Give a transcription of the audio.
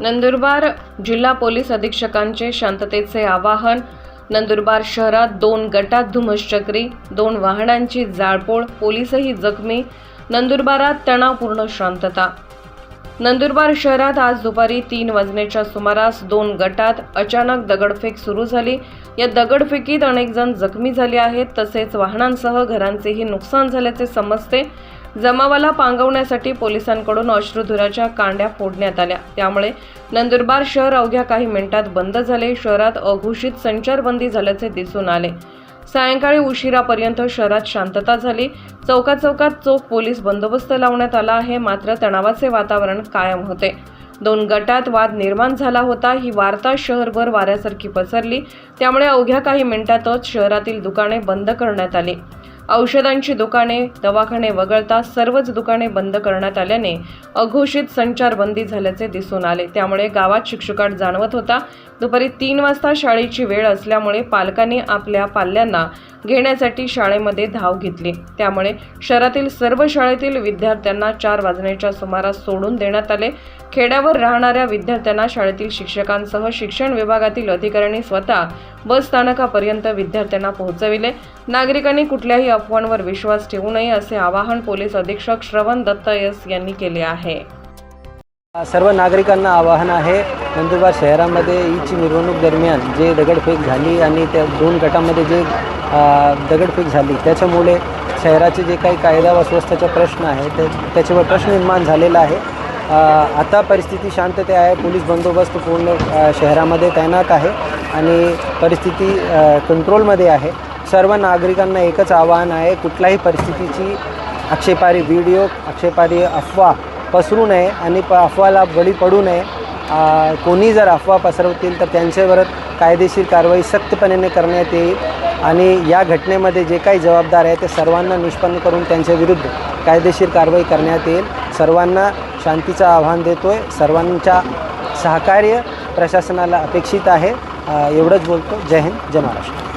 नंदुरबार जिल्हा पोलीस अधीक्षकांचे शांततेचे आवाहन नंदुरबार शहरात दोन गटात धुमश्चक्री दोन वाहनांची जाळपोळ पोलीसही जखमी नंदुरबारात तणावपूर्ण शांतता. नंदुरबार शहरात आज दुपारी तीन वाजण्याच्या सुमारास दोन गटात अचानक दगडफेक सुरू झाली. या दगडफेकीत अनेक जण जखमी झाले आहेत तसेच वाहनांसह घरांचेही नुकसान झाल्याचे समजते. जमावाला पांगवण्यासाठी पोलिसांकडून अश्रुधुराच्या कांड्या फोडण्यात आल्या. त्यामुळे नंदुरबार शहर अवघ्या काही मिनिटात बंद झाले. शहरात अघोषित संचारबंदी झाल्याचे दिसून आले. सायंकाळी उशिरापर्यंत शहरात शांतता झाली. चौकात चौकात चोख पोलीस बंदोबस्त लावण्यात आला आहे. मात्र तणावाचे वातावरण कायम होते. दोन गटात वाद निर्माण झाला होता. ही वार्ता शहरभर वाऱ्यासारखी पसरली. त्यामुळे अवघ्या काही मिनिटातच शहरातील दुकाने बंद करण्यात आली. औषधांची दुकाने दवाखाने वगळता सर्वच दुकाने बंद करण्यात आल्याने अघोषित संचारबंदी झाल्याचे दिसून आले. त्यामुळे गावात शिक्षकाट जाणवत होता दुपारी तीन वाजता शाळेची वेळ असल्यामुळे पालकांनी आपल्या पाल्यांना घेण्यासाठी शाळेमध्ये धाव घेतली. त्यामुळे शहरातील सर्व शाळेतील विद्यार्थ्यांना चार वाजण्याच्या सुमारास सोडून देण्यात आले. खेड्यावर राहणाऱ्या विद्यार्थ्यांना शाळेतील शिक्षकांसह शिक्षण विभागातील अधिकाऱ्यांनी स्वतः बस स्थानकापर्यंत विद्यार्थ्यांना पोहोचविले. नागरिकांनी कुठल्याही अफवांवर विश्वास ठेवू नये असे आवाहन पोलीस अधीक्षक श्रवण दत्त एस यांनी केले आहे. सर्व नागरिकांना आवाहन आहे नंदुरबार शहरामध्ये ईदची मिरवणूक दरम्यान जे दगडफेक झाली आणि त्या दोन गटामध्ये जे दगडफेक झाली त्याच्यामुळे शहराचे जे काही कायदा व स्वस्थाचा प्रश्न आहे ते त्याच्यावर प्रश्न निर्माण झालेला आहे. आता परिस्थिती शांतते आहे पोलीस बंदोबस्त पूर्ण शहरामध्ये तैनात आहे आणि परिस्थिती कंट्रोलमध्ये आहे. सर्व नागरिकांना एकच आवाहन आहे कुठल्याही परिस्थितीची आक्षेपारी व्हिडिओ आक्षेपारी अफवा पसरू नये आणि प अफवाला बळी पडू नये. कोणी जर अफवा पसरवतील तर त्यांच्यावर कायदेशीर कारवाई सक्तपणे करण्यात येईल आणि या घटनेमध्ये जे काही जबाबदार आहे ते सर्वांना निष्पन्न करून त्यांच्या विरुद्ध कायदेशीर कारवाई करण्यात येईल. सर्वांना शांतीचं आव्हान देतोय. सर्वांच्या सहकार्य प्रशासनाला अपेक्षित आहे. एवढंच बोलतो. जय हिंद जय महाराष्ट्र.